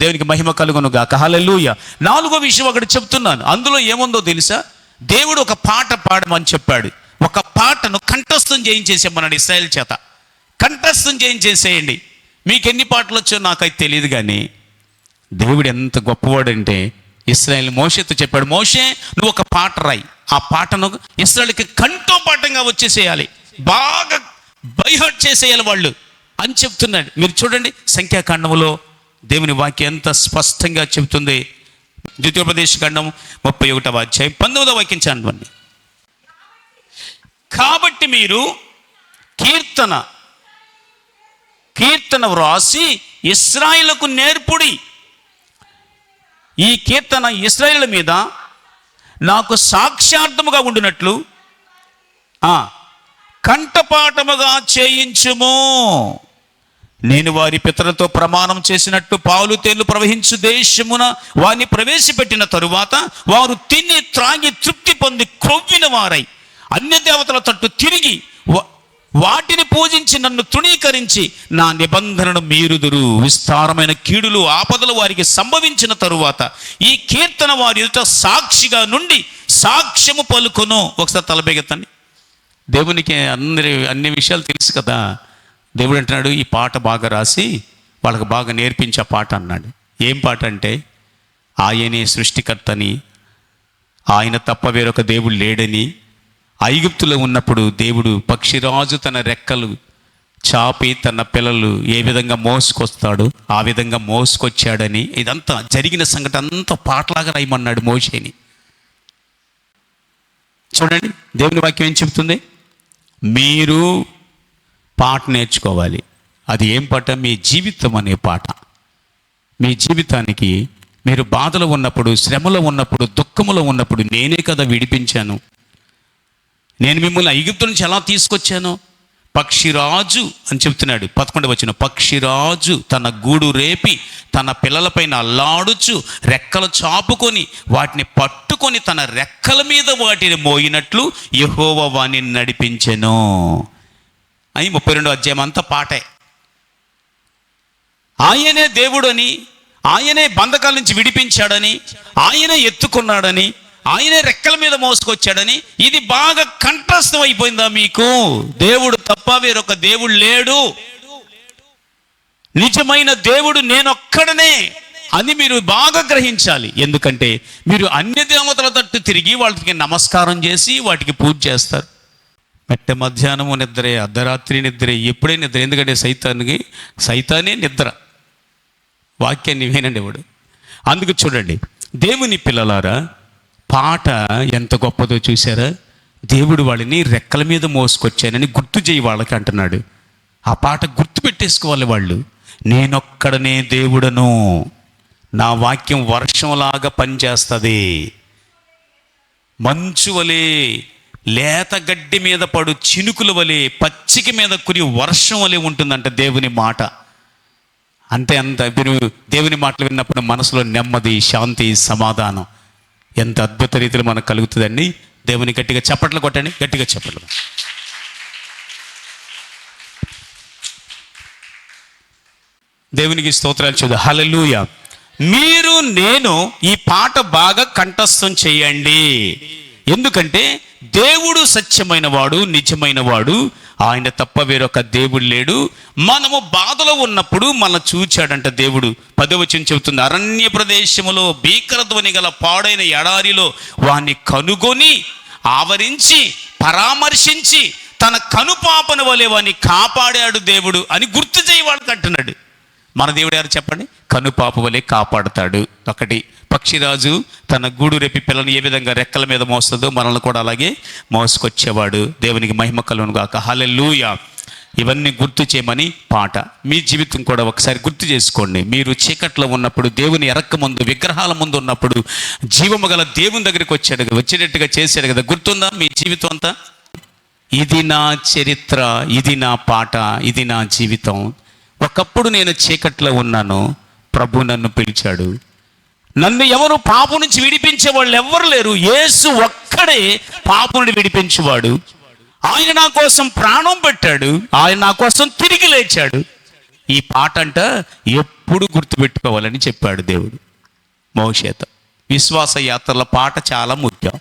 దేవునికి మహిమ కలుగును గాక హల్లెలూయ. నాలుగో విషయం ఒకటి చెప్తున్నాను. అందులో ఏముందో తెలుసా? దేవుడు ఒక పాట పాడమని చెప్పాడు. ఒక పాటను కంఠస్థం చేయించేసేమన్నాడు ఇస్రాయల్ చేత. కంఠస్థం చేయించేసేయండి. మీకు ఎన్ని పాటలు వచ్చో నాకైతే తెలియదు కానీ దేవుడు ఎంత గొప్పవాడంటే ఇస్రాయల్ మోషతో చెప్పాడు మోషే నువ్వు ఒక పాట రాయి. ఆ పాటను ఇస్రాయల్కి కంఠోపాఠంగా వచ్చేసేయాలి. బాగా బైహర్ట్ చేసేయాలి వాళ్ళు. అని చెప్తున్నాడు. మీరు చూడండి సంఖ్యాకాండంలో దేవుని వాక్యం ఎంత స్పష్టంగా చెబుతుంది. ద్వితీయోపదేశ ఖండం ముప్పై ఒకటవ అధ్యాయం పంతొమ్మిదవ వాక్యం చదవండి. కాబట్టి మీరు కీర్తన కీర్తన వ్రాసి ఇస్రాయిలకు నేర్పుడి. ఈ కీర్తన ఇస్రాయేల్ మీద నాకు సాక్ష్యార్థముగా ఉండినట్లు కంఠపాఠముగా చేయించుము. నేను వారి పితరులతో ప్రమాణం చేసినట్టు పాలు తేళ్ళు ప్రవహించు దేశమున వారిని ప్రవేశపెట్టిన తరువాత వారు తిని త్రాగి తృప్తి పొంది క్రొవ్విన వారై అన్య దేవతల తట్టు తిరిగి వాటిని పూజించి నన్ను తృణీకరించి నా నిబంధనను మీరుదురు. విస్తారమైన కీడులు ఆపదలు వారికి సంభవించిన తరువాత ఈ కీర్తన వారి ఎదుట సాక్షిగా నుండి సాక్ష్యము పలుకును. ఒకసారి తలబెగెత్తండి దేవునికి అందరి అన్ని విషయాలు తెలుసు కదా. దేవుడు అంటున్నాడు ఈ పాట బాగా రాసి వాళ్ళకి బాగా నేర్పించే ఆ పాట అన్నాడు. ఏం పాట అంటే ఆయనే సృష్టికర్తని ఆయన తప్ప వేరొక దేవుడు లేడని ఐగుప్తులో ఉన్నప్పుడు దేవుడు పక్షిరాజు తన రెక్కలు చాపి తన పిల్లలు ఏ విధంగా మోసుకొస్తాడు ఆ విధంగా మోసుకొచ్చాడని ఇదంతా జరిగిన సంఘటన అంతా పాటలాగా రాయమన్నాడు మోషేని. చూడండి దేవుని వాక్యం ఏం చెప్తుంది మీరు పాట నేర్చుకోవాలి. అది ఏం పాట? మీ జీవితం అనే పాట. మీ జీవితానికి మీరు బాధలో ఉన్నప్పుడు శ్రమలో ఉన్నప్పుడు దుఃఖములో ఉన్నప్పుడు నేనే కదా విడిపించాను. నేను మిమ్మల్ని ఐగుప్తు నుంచి ఎలా తీసుకొచ్చాను? పక్షిరాజు అని చెప్తున్నాడు పదకొండు వచ్చిన పక్షిరాజు తన గూడు రేపి తన పిల్లలపైన అల్లాడుచు రెక్కలు చాపుకొని వాటిని పట్టుకొని తన రెక్కల మీద వాటిని మోయినట్లు యహోవ వాణ్ణి నడిపించెను. అని ముప్పై రెండో అధ్యాయం అంతా పాటే. ఆయనే దేవుడని ఆయనే బంధకాల నుంచి విడిపించాడని ఆయనే ఎత్తుకున్నాడని ఆయనే రెక్కల మీద మోసుకొచ్చాడని ఇది బాగా కంఠస్థం అయిపోయిందా మీకు? దేవుడు తప్ప వేరొక దేవుడు లేడు. నిజమైన దేవుడు నేనొక్కడనే అని మీరు బాగా గ్రహించాలి. ఎందుకంటే మీరు అన్ని దేవతల తట్టు తిరిగి వాళ్ళకి నమస్కారం చేసి వాటికి పూజ చేస్తారు. మెట్ట మధ్యాహ్నము నిద్రే అర్ధరాత్రి నిద్రే ఎప్పుడే నిద్ర. ఎందుకంటే సైతానికి సైతానే నిద్ర. వాక్యాన్ని వినండి వాడు. అందుకు చూడండి దేవుని పిల్లలారా పాట ఎంత గొప్పదో చూసారా దేవుడు వాళ్ళని రెక్కల మీద మోసుకొచ్చానని గుర్తు చేయి వాళ్ళకి అంటున్నాడు. ఆ పాట గుర్తు పెట్టేసుకోవాలి వాళ్ళు. నేనొక్కడనే దేవుడను. నా వాక్యం వర్షంలాగా పనిచేస్తుంది. మంచు వలే లేత గడ్డి మీద పడు చినుకుల వలె పచ్చిక మీద కురి వర్షం వలె ఉంటుందంట దేవుని మాట. అంతే అంత మీరు దేవుని మాటలు విన్నప్పుడు మనసులో నెమ్మది శాంతి సమాధానం. ఎంత అద్భుత రీతిలో మనకు కలుగుతుందండి. దేవుని గట్టిగా చప్పట్లు కొట్టండి గట్టిగా చప్పట్లు దేవునికి స్తోత్రాలు చూద్దాం హలలుయ మీరు నేను ఈ పాట బాగా కంఠస్థం చేయండి. ఎందుకంటే దేవుడు సత్యమైన వాడు నిజమైన వాడు ఆయన తప్ప వేరొక దేవుడు లేడు. మనము బాధలో ఉన్నప్పుడు మన చూచాడంట దేవుడు. పదవచనం చెబుతుంది అరణ్య ప్రదేశములో భీకర ధ్వని గల పాడైన ఎడారిలో వాణ్ణి కనుగొని ఆవరించి పరామర్శించి తన కనుపాపన వలె వాణ్ణి కాపాడాడు దేవుడు అని గుర్తు చేయవాడు అంటున్నాడు. మన దేవుడు ఎవరు చెప్పండి? కనుపాపు వలె కాపాడుతాడు. ఒకటి పక్షిరాజు తన గూడు రేపి పిల్లని ఏ విధంగా రెక్కల మీద మోస్తుందో మనల్ని కూడా అలాగే మోసుకొచ్చేవాడు. దేవునికి మహిమ కలును గాక. హల్లెలూయ. ఇవన్నీ గుర్తు చేయమని పాట. మీ జీవితం కూడా ఒకసారి గుర్తు చేసుకోండి. మీరు చీకట్లో ఉన్నప్పుడు దేవుని ఎరక్క ముందు విగ్రహాల ముందు ఉన్నప్పుడు జీవము గల దేవుని దగ్గరికి వచ్చాడు కదా, వచ్చేటట్టుగా చేశాడు కదా. గుర్తుందా మీ జీవితం అంతా? ఇది నా చరిత్ర ఇది నా పాట ఇది నా జీవితం. ఒకప్పుడు నేను చీకట్లో ఉన్నాను ప్రభు నన్ను పిలిచాడు. నన్ను ఎవరు పాపు నుంచి విడిపించే వాళ్ళు ఎవ్వరు లేరు. యేసు ఒక్కడే పాపుని విడిపించేవాడు. ఆయన నా కోసం ప్రాణం పెట్టాడు. ఆయన నా కోసం తిరిగి లేచాడు. ఈ పాట అంట ఎప్పుడు గుర్తుపెట్టుకోవాలని చెప్పాడు దేవుడు. మోషేత. విశ్వాస యాత్రల పాట చాలా ముఖ్యం.